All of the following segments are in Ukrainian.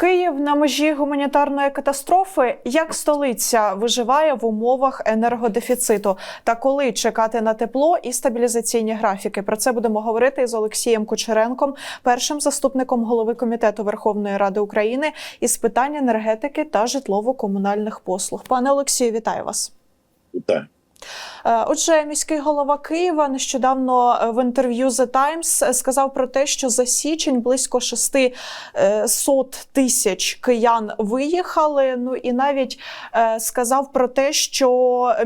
Київ на межі гуманітарної катастрофи. Як столиця виживає в умовах енергодефіциту? Та коли чекати на тепло і стабілізаційні графіки? Про це будемо говорити з Олексієм Кучеренком, першим заступником голови комітету Верховної Ради України із питань енергетики та житлово-комунальних послуг. Пане Олексію, вітаю вас. Вітаю. Е, Отже, міський голова Києва нещодавно е, в інтерв'ю The Times сказав про те, що за січень близько 600 тисяч киян виїхали. Ну і навіть е, сказав про те, що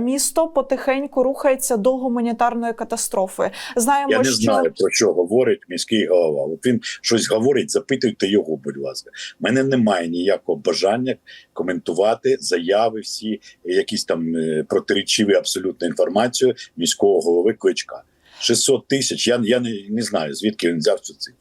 місто потихеньку рухається до гуманітарної катастрофи. Знаємо, Я не що знаю про що говорить міський голова. От він щось говорить, запитуйте його, будь ласка. У мене немає ніякого бажання коментувати заяви, всі якісь там е, протирічиві абсолютно інформацію міського голови Кличка. 600 тисяч. Я, я не, не знаю, звідки він взяв цю цифру.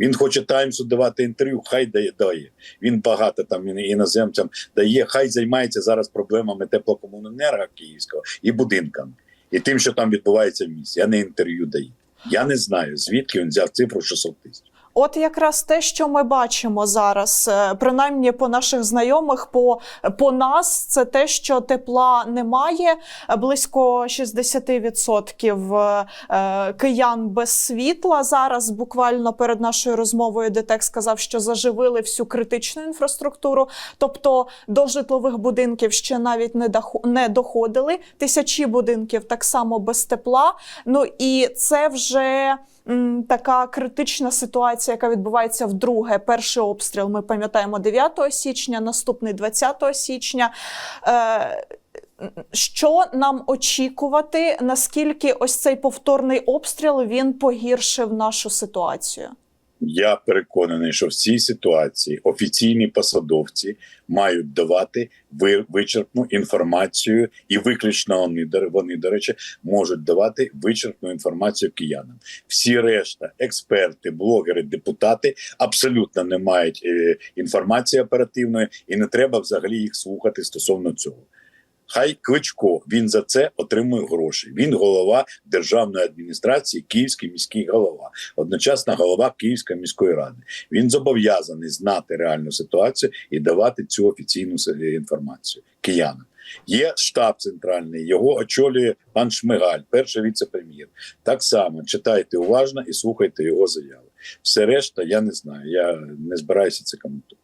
Він хоче Таймсу давати інтерв'ю, хай дає, дає. Він багато там іноземцям дає, хай займається зараз проблемами теплокомуненерго київського і будинками, і тим, що там відбувається в місті. Я не інтерв'ю даю. Я не знаю, звідки він взяв цифру 600 тисяч. От якраз те, що ми бачимо зараз, е, принаймні по наших знайомих, по, по нас, це те, що тепла немає. Близько 60% е, киян без світла. Зараз буквально перед нашою розмовою ДТЕК сказав, що заживили всю критичну інфраструктуру. Тобто до житлових будинків ще навіть не доходили. Тисячі будинків так само без тепла. Ну і це вже м, така критична ситуація, яка відбувається вдруге. Перший обстріл ми пам'ятаємо 9 січня, наступний 20 січня. Е, що нам очікувати? Наскільки ось цей повторний обстріл він погіршив нашу ситуацію? Я переконаний, що в цій ситуації офіційні посадовці мають давати ви- вичерпну інформацію, і виключно вони, вони, до речі, можуть давати вичерпну інформацію киянам. Всі решта, експерти, блогери, депутати абсолютно не мають е, інформації оперативної, і не треба взагалі їх слухати стосовно цього. Хай Кличко він за це отримує гроші. Він голова державної адміністрації, київський міський голова, одночасно голова Київської міської ради. Він зобов'язаний знати реальну ситуацію і давати цю офіційну е, інформацію киянам. Є штаб центральний, його очолює пан Шмигаль, перший віце-прем'єр. Так само читайте уважно і слухайте його заяви. Все решта, я не знаю. Я не збираюся це коментувати.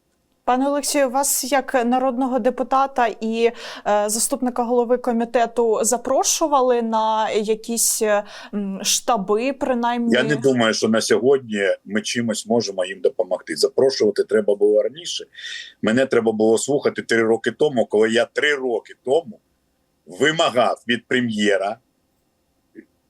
Пане Олексію, вас як народного депутата і е, заступника голови комітету запрошували на якісь е, штаби, принаймні Я не думаю, що на сьогодні ми чимось можемо їм допомогти. Запрошувати треба було раніше. Мене треба було слухати три роки тому, коли я три роки тому вимагав від прем'єра.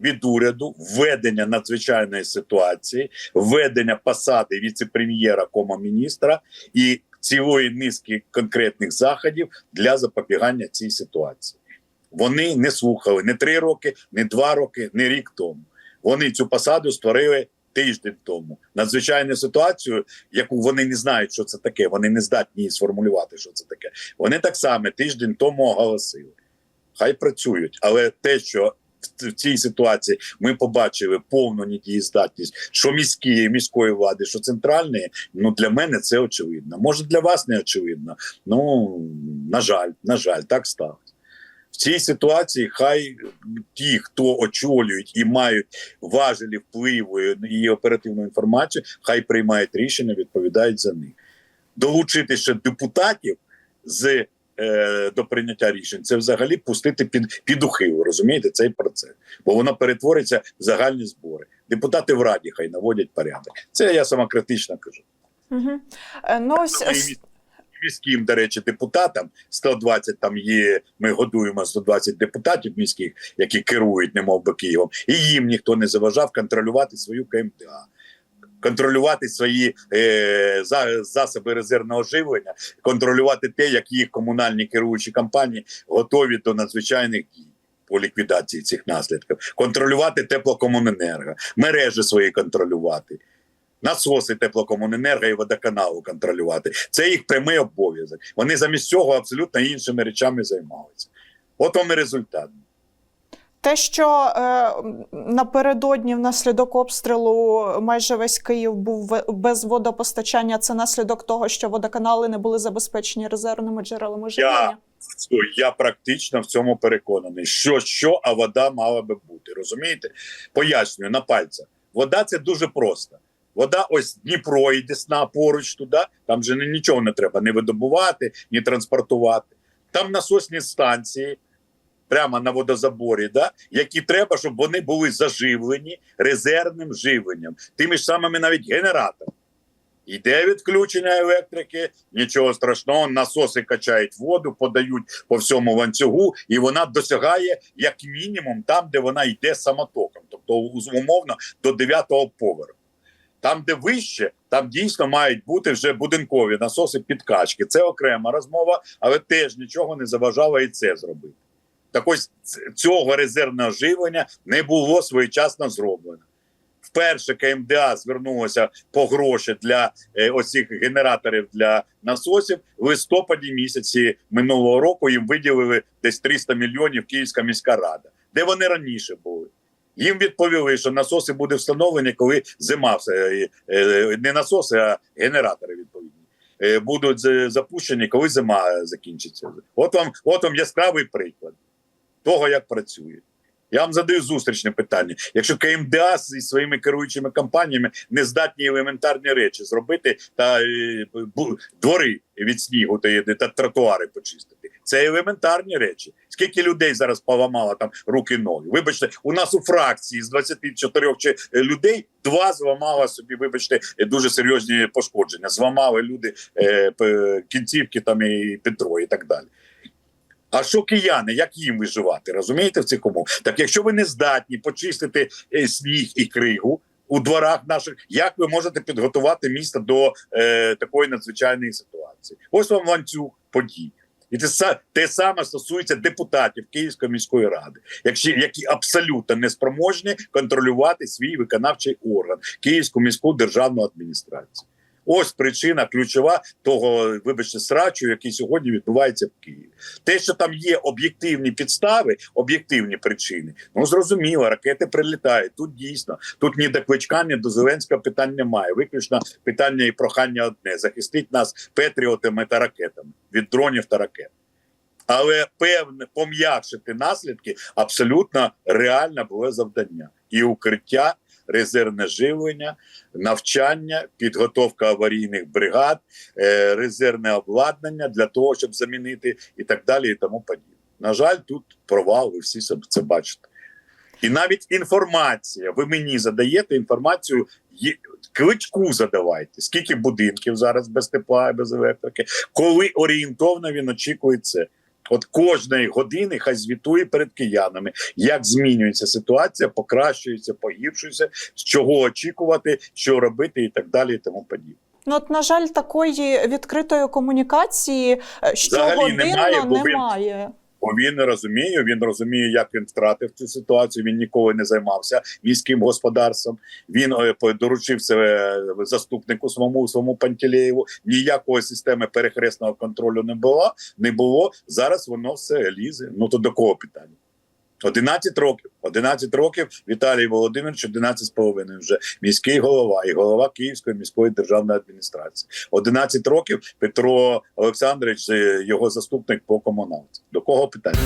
Від уряду введення надзвичайної ситуації, введення посади віце-прем'єра кома міністра і цілої низки конкретних заходів для запобігання цій ситуації. Вони не слухали не три роки, не два роки, не рік тому. Вони цю посаду створили тиждень тому. Надзвичайну ситуацію, яку вони не знають, що це таке. Вони не здатні сформулювати, що це таке. Вони так само тиждень тому оголосили. Хай працюють, але те, що в- цій ситуації ми побачили повну недієздатність, що міські міської влади, що центральної, ну для мене це очевидно. Може для вас не очевидно. Ну на жаль, на жаль, так сталося. В цій ситуації хай ті, хто очолюють і мають важелі впливу і оперативну інформацію, хай приймають рішення, відповідають за них. Долучити ще депутатів з е, до прийняття рішень це взагалі пустити під, під ухилу, розумієте, цей процес. Бо воно перетвориться в загальні збори. Депутати в раді хай наводять порядок. Це я самокритично кажу. Угу. Ну, ось, міським, до речі, депутатам 120 там є. Ми годуємо 120 депутатів міських, які керують, немов би Києвом, і їм ніхто не заважав контролювати свою КМДА. Контролювати свої е, за, засоби резервного живлення, контролювати те, як їх комунальні керуючі компанії готові до надзвичайних дій по ліквідації цих наслідків, контролювати теплокомуненерго, мережі свої контролювати, насоси теплокомуненерго і водоканалу контролювати. Це їх прямий обов'язок. Вони замість цього абсолютно іншими речами займалися. От вам і результат. Те, що е, напередодні внаслідок обстрілу майже весь Київ був без водопостачання, це наслідок того, що водоканали не були забезпечені резервними джерелами живлення. Все, я практично в цьому переконаний. Що що, а вода мала би бути. Розумієте? Пояснюю на пальцях. Вода це дуже просто. Вода, ось Дніпро і Десна поруч туди. Там же ні- нічого не треба ні видобувати, ні транспортувати. Там насосні станції прямо на водозаборі, да, які треба, щоб вони були заживлені резервним живленням, тими ж самими навіть генераторами. Йде відключення електрики, нічого страшного, насоси качають воду, подають по всьому ланцюгу, і вона досягає як мінімум там, де вона йде самотоком, тобто умовно до 9-го поверху. Там, де вище, там дійсно мають бути вже будинкові насоси підкачки. Це окрема розмова, але теж нічого не заважало і це зробити. Так ось цього резервного живлення не було своєчасно зроблено. Вперше КМДА звернулося по гроші для е, оцих генераторів для насосів в листопаді місяці минулого року. Їм виділили десь 300 мільйонів Київська міська рада, де вони раніше були. Їм відповіли, що насоси буде встановлені, коли зима все е, е, не насоси, а генератори відповідні. е, Будуть запущені, коли зима е, закінчиться. От вам, от вам яскравий приклад того, як працює. Я вам задаю зустрічне питання. Якщо КМДА зі своїми керуючими компаніями не здатні елементарні речі зробити та е, двори від снігу та, та тротуари почистити, це елементарні речі. Скільки людей зараз поламало там руки ноги? Вибачте, у нас у фракції з 24 чи- е, людей два зламало собі, вибачте, е, дуже серйозні пошкодження. Зламали люди е, кінцівки там і Петро і так далі. А що кияни, як їм виживати? Розумієте в цих умовах? Так якщо ви не здатні почистити е, сніг і кригу у дворах наших, як ви можете підготувати місто до е, такої надзвичайної ситуації? Ось вам ланцюг подій. І са- те саме стосується депутатів Київської міської ради, якщо які абсолютно неспроможні контролювати свій виконавчий орган Київську міську державну адміністрацію. Ось причина ключова того, вибачте, срачу, який сьогодні відбувається в Києві. Те, що там є об'єктивні підстави, об'єктивні причини, ну зрозуміло, ракети прилітають. Тут дійсно, тут ні до Кличка, ні до Зеленського питань немає. Виключно питання і прохання одне: захистить нас петріотами та ракетами від дронів та ракет. Але певне пом'якшити наслідки абсолютно реальне було завдання і укриття, резервне живлення, навчання, підготовка аварійних бригад, е, резервне обладнання для того, щоб замінити і так далі, і тому подібне. На жаль, тут провал, ви всі це бачите. І навіть інформація. Ви мені задаєте інформацію, кличку задавайте. Скільки будинків зараз без тепла і без електрики, коли орієнтовно він очікує це. От кожної години хай звітує перед киянами, як змінюється ситуація, покращується, погіршується, з чого очікувати, що робити, і так далі, і тому подібне. Ну, от, на жаль, такої відкритої комунікації що Взагалі щогодинно немає, бо немає. Бо він розуміє, він розуміє, як він втратив цю ситуацію. Він ніколи не займався міським господарством. Він е, доручив е, заступнику своєму своєму Пантелеєву. Ніякої системи перехресного контролю не було. Не було. Зараз воно все лізе. Ну то до кого питання? 11 років. 11 років Віталій Володимирович, 11 з половиною вже міський голова і голова Київської міської державної адміністрації. 11 років Петро Олександрович, е, його заступник по комуналці. До кого питання?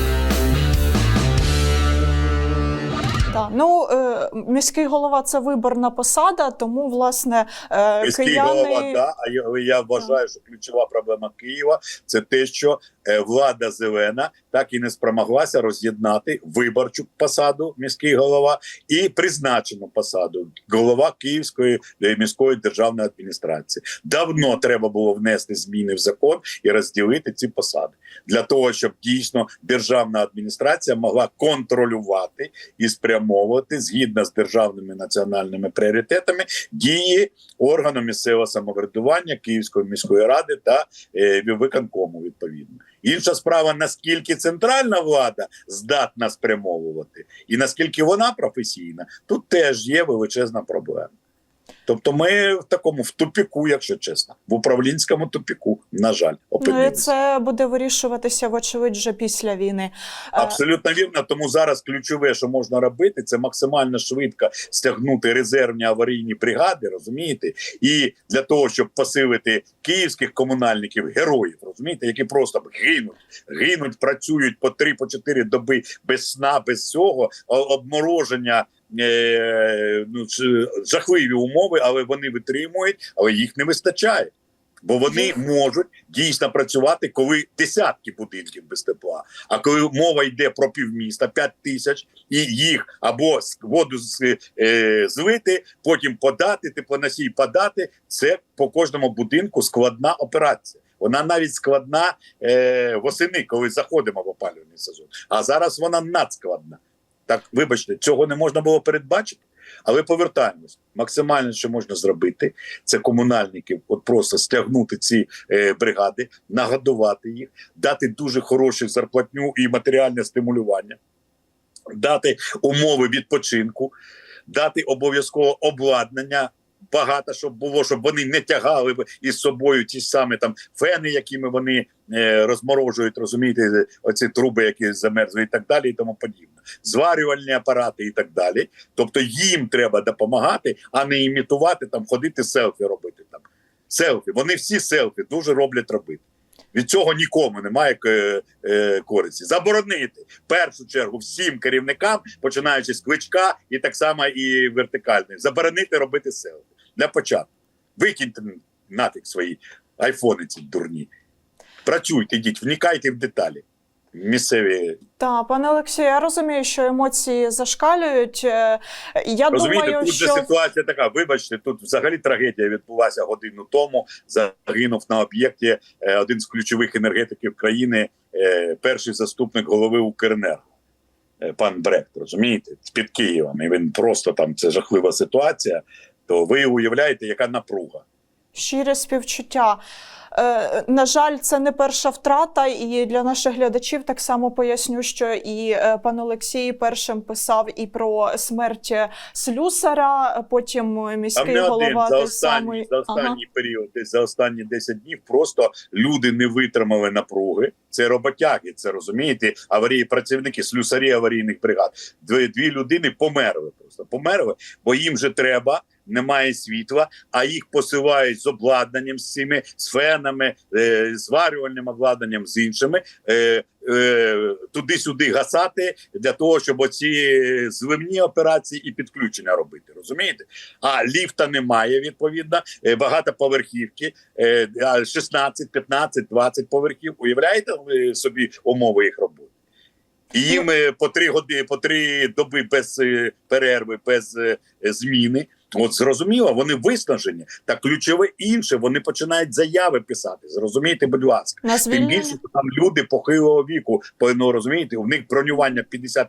Так. Ну, е, міський голова це виборна посада, тому власне е, Міський кияни... голова, да, але я вважаю, що ключова проблема Києва це те, що влада зелена так і не спромоглася роз'єднати виборчу посаду міський голова і призначену посаду голова Київської е, міської державної адміністрації. Давно треба було внести зміни в закон і розділити ці посади для того, щоб дійсно державна адміністрація могла контролювати і спрямовувати згідно з державними національними пріоритетами дії органу місцевого самоврядування Київської міської ради та е, виконкому відповідно. Інша справа, наскільки центральна влада здатна спрямовувати, і наскільки вона професійна, тут теж є величезна проблема. Тобто, ми в такому в тупіку, якщо чесно, в управлінському тупіку, на жаль, Ну і це буде вирішуватися, вочевидь, вже після війни. Е, Абсолютно вірно. Тому зараз ключове, що можна робити, це максимально швидко стягнути резервні аварійні бригади, розумієте, і для того, щоб посилити київських комунальників, героїв, розумієте, які просто гинуть, гинуть, працюють по три, по чотири доби без сна, без цього обмороження. Е, ну, жахливі умови, але вони витримують, але їх не вистачає. Бо вони можуть дійсно працювати, коли десятки будинків без тепла. А коли мова йде про півміста, 5 тисяч, і їх або з- воду е, злити, потім подати, теплоносій подати, це по кожному будинку складна операція. Вона навіть складна е, восени, коли заходимо в опалювальний сезон. А зараз вона надскладна. Так, вибачте, цього не можна було передбачити. Але повертаємось. Максимально, що можна зробити, це комунальників, от просто стягнути ці е, бригади, нагодувати їх, дати дуже хорошу зарплатню і матеріальне стимулювання, дати умови відпочинку, дати обов'язково обладнання. Багато щоб було, щоб вони не тягали із собою ті ж самі там фени, якими вони е, розморожують, розумієте, оці труби, які замерзли, і так далі, і тому подібне, зварювальні апарати і так далі. Тобто їм треба допомагати, а не імітувати там, ходити селфі робити там. Селфі. Вони всі селфі дуже роблять робити. Від цього нікому немає е, е, користі. Заборонити в першу чергу всім керівникам, починаючи з кличка і так само і вертикальний. Заборонити робити селфі для початку. Викиньте нафік свої айфони ці дурні. Працюйте, йдіть, вникайте в деталі. Місцеві Та пане Олексію, я розумію, що емоції зашкалюють. Е, Я Розумієте, думаю, тут же ситуація така. Вибачте, тут взагалі трагедія відбулася годину тому. Загинув на об'єкті е, один з ключових енергетиків країни, е, перший заступник голови Укренерго. Пан Брехт, розумієте, з-під Києвом. І він просто там це жахлива ситуація. То ви уявляєте, яка напруга. щире співчуття. Е, на жаль, це не перша втрата, і для наших глядачів так само поясню, що і е, пан Олексій першим писав і про смерть слюсара, потім міський один голова за той останній, самий. за останній період, десь за останні 10 днів, просто люди не витримали напруги. Це роботяги, це розумієте, аварії, працівники, слюсарі аварійних бригад. Дві, дві людини померли. Просто померли, бо їм же треба. Немає світла, а їх посилають з обладнанням з цими з е, зварювальним обладнанням з іншими е, е, туди-сюди гасати для того, щоб оці зливні операції і підключення робити. Розумієте? А ліфта немає відповідно. Багатоповерхівки, е, а 16, 15, 20 поверхів. Уявляєте ви собі умови їх роботи? Їм по три години, по три доби без перерви, без зміни. От зрозуміло, вони виснажені. Та ключове інше, вони починають заяви писати. Зрозумійте, будь ласка. Нас Тим більше що там люди похилого віку, повинно ну, розумієте, у них бронювання 50%,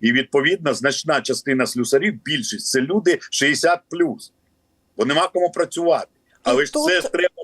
і відповідно значна частина слюсарів, більшість це люди 60+. Бо нема кому працювати. Але ж Тут- це треба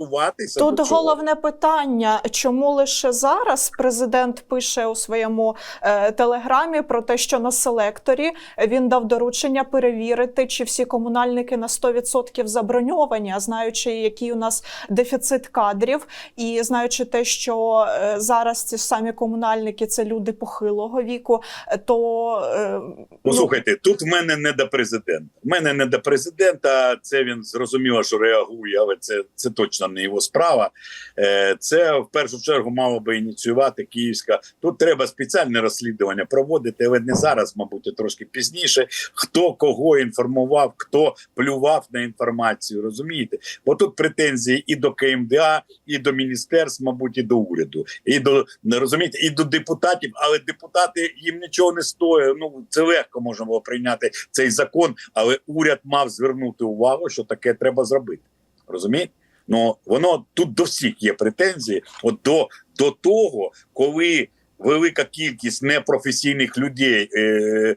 готуватися. Тут до цього. головне питання, чому лише зараз президент пише у своєму е, телеграмі про те, що на селекторі він дав доручення перевірити, чи всі комунальники на 100% заброньовані, а знаючи, який у нас дефіцит кадрів, і знаючи те, що е, зараз ці самі комунальники це люди похилого віку, то е, Ну, тут в мене не до президента. В мене не до президента. Це він зрозуміло, що реагує, але це, це точно не його справа. Е, Це в першу чергу мало би ініціювати Київська. Тут треба спеціальне розслідування проводити, але не зараз, мабуть, трошки пізніше. Хто кого інформував, хто плював на інформацію, розумієте? Бо тут претензії і до КМДА, і до міністерств, мабуть, і до уряду, і до не розумієте, і до депутатів, але депутати їм нічого не стоїть. Ну це легко можна було прийняти цей закон, але уряд мав звернути увагу, що таке треба зробити. Розумієте? Ну воно тут до всіх є претензії. От до, до того, коли велика кількість непрофесійних людей, е,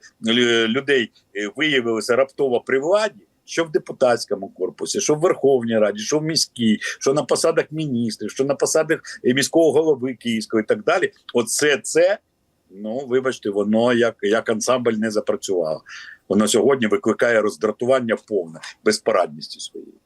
людей е, виявилися раптово при владі. Що в депутатському корпусі, що в Верховній Раді, що в міській, що на посадах міністрів, що на посадах е, міського голови Київського і так далі. Оце це Ну, вибачте, воно як, як ансамбль не запрацювало. Воно сьогодні викликає роздратування повне безпорадністю своєї.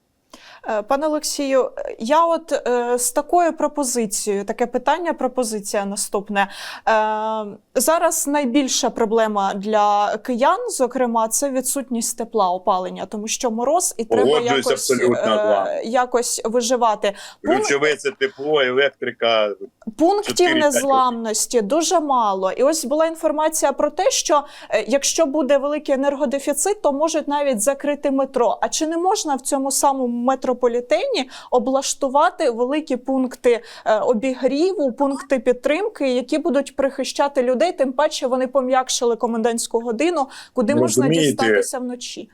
Е, Пане Олексію, я от е, з такою пропозицією, таке питання, пропозиція наступне. Е, зараз найбільша проблема для киян, зокрема, це відсутність тепла опалення, тому що мороз і треба якось, абсолютно якось виживати. Ключове це тепло, електрика. Пунктів незламності дуже мало. І ось була інформація про те, що е, якщо буде великий енергодефіцит, то можуть навіть закрити метро. А чи не можна в цьому самому метрополітені облаштувати великі пункти е, обігріву, пункти підтримки, які будуть прихищати людей? Тим паче вони пом'якшили комендантську годину, куди Ну, можна розумієте, дістатися вночі.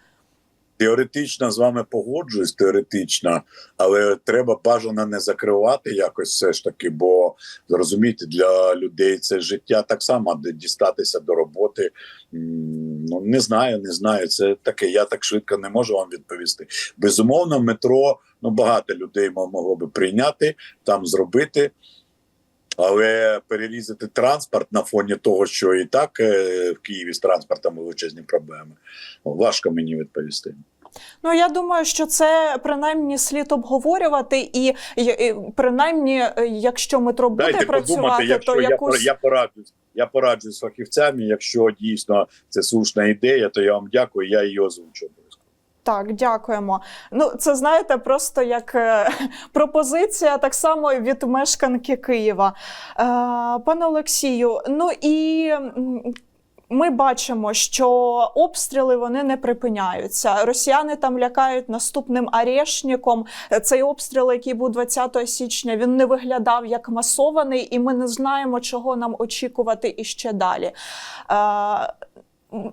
Теоретично з вами погоджуюсь, теоретично, але треба бажано не закривати якось все ж таки, бо зрозумієте, для людей це життя так само, де дістатися до роботи. Ну не знаю, не знаю. Це таке. Я так швидко не можу вам відповісти. Безумовно, метро ну багато людей мо- могло би прийняти там зробити. Але перерізати транспорт на фоні того, що і так е, в Києві з транспортом величезні проблеми, важко мені відповісти. Ну я думаю, що це принаймні слід обговорювати, і, і, і принаймні, е, якщо метро буде Дайте працювати, подумати, якщо то я, якусь я пораджусь. Я пораджусь з фахівцями. Якщо дійсно це слушна ідея, то я вам дякую. Я її озвучу. Так, дякуємо. Ну, це знаєте, просто як е, пропозиція, так само від мешканки Києва. Е, пане Олексію, ну і. Ми бачимо, що обстріли вони не припиняються. Росіяни там лякають наступним арешником. Цей обстріл, який був 20 січня, він не виглядав як масований, і ми не знаємо, чого нам очікувати іще далі.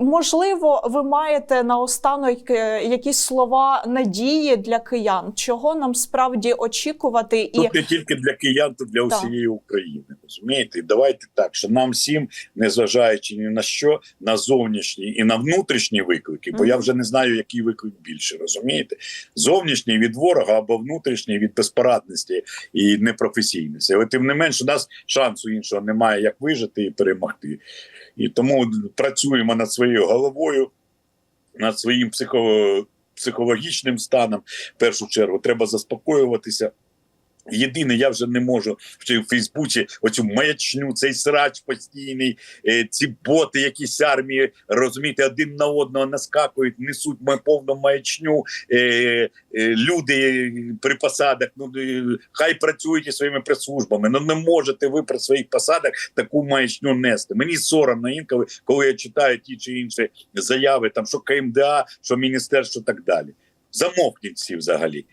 Можливо, ви маєте наостанок е, якісь слова надії для киян, чого нам справді очікувати, і Тут не тільки для киян, тут для Так. усієї України. Розумієте? І давайте так, що нам всім, незважаючи ні на що, на зовнішні і на внутрішні виклики, бо я вже не знаю, який виклик більше. Розумієте? Зовнішній від ворога або внутрішній від безпорадності і непрофесійності. Але тим не менш, у нас шансу іншого немає, як вижити і перемогти. І тому працюємо над своєю головою, над своїм психо... психологічним станом. В першу чергу треба заспокоюватися. Єдине, я вже не можу в Фейсбуці оцю маячню, цей срач постійний, е, ці боти, якісь армії, розумієте, один на одного наскакують, несуть повну маячню. Е, е, люди при посадах, ну хай працюють із своїми прес-службами. Ну не можете ви при своїх посадах таку маячню нести. Мені соромно інколи, коли я читаю ті чи інші заяви, там що КМДА, що міністерство, так далі. Замовкніть всі взагалі.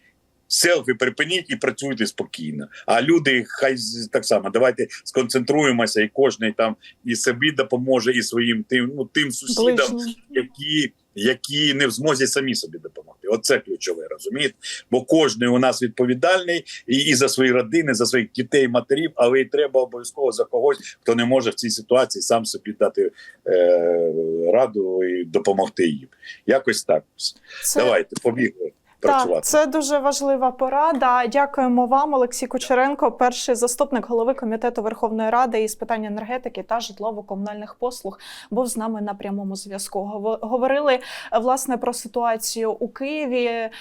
Селфі припиніть і працюйте спокійно. А люди хай так само. Давайте сконцентруємося, і кожен там і собі допоможе, і своїм тим, ну тим сусідам, ближні. які, які не в змозі самі собі допомогти. Оце ключове, розумієте? Бо кожен у нас відповідальний і, і за свої родини, за своїх дітей, матерів, але і треба обов'язково за когось, хто не може в цій ситуації сам собі дати е, раду і допомогти їм. Якось так. Це Давайте побігли Так, це дуже важлива порада. Дякуємо вам, Олексій Кучеренко, перший заступник голови комітету Верховної Ради із питань енергетики та житлово-комунальних послуг, був з нами на прямому зв'язку. Говорили е, власне про ситуацію у Києві, е,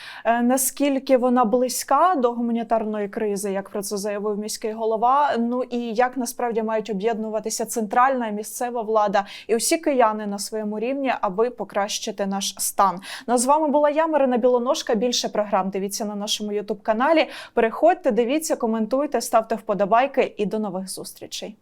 наскільки вона близька до гуманітарної кризи, як про це заявив міський голова. Ну і як насправді мають об'єднуватися центральна і місцева влада і усі кияни на своєму рівні, аби покращити наш стан. Ну з вами була я, Марина Білоножка. Більше програм дивіться на нашому Ютуб каналі. Переходьте, дивіться, коментуйте, ставте вподобайки і до нових зустрічей.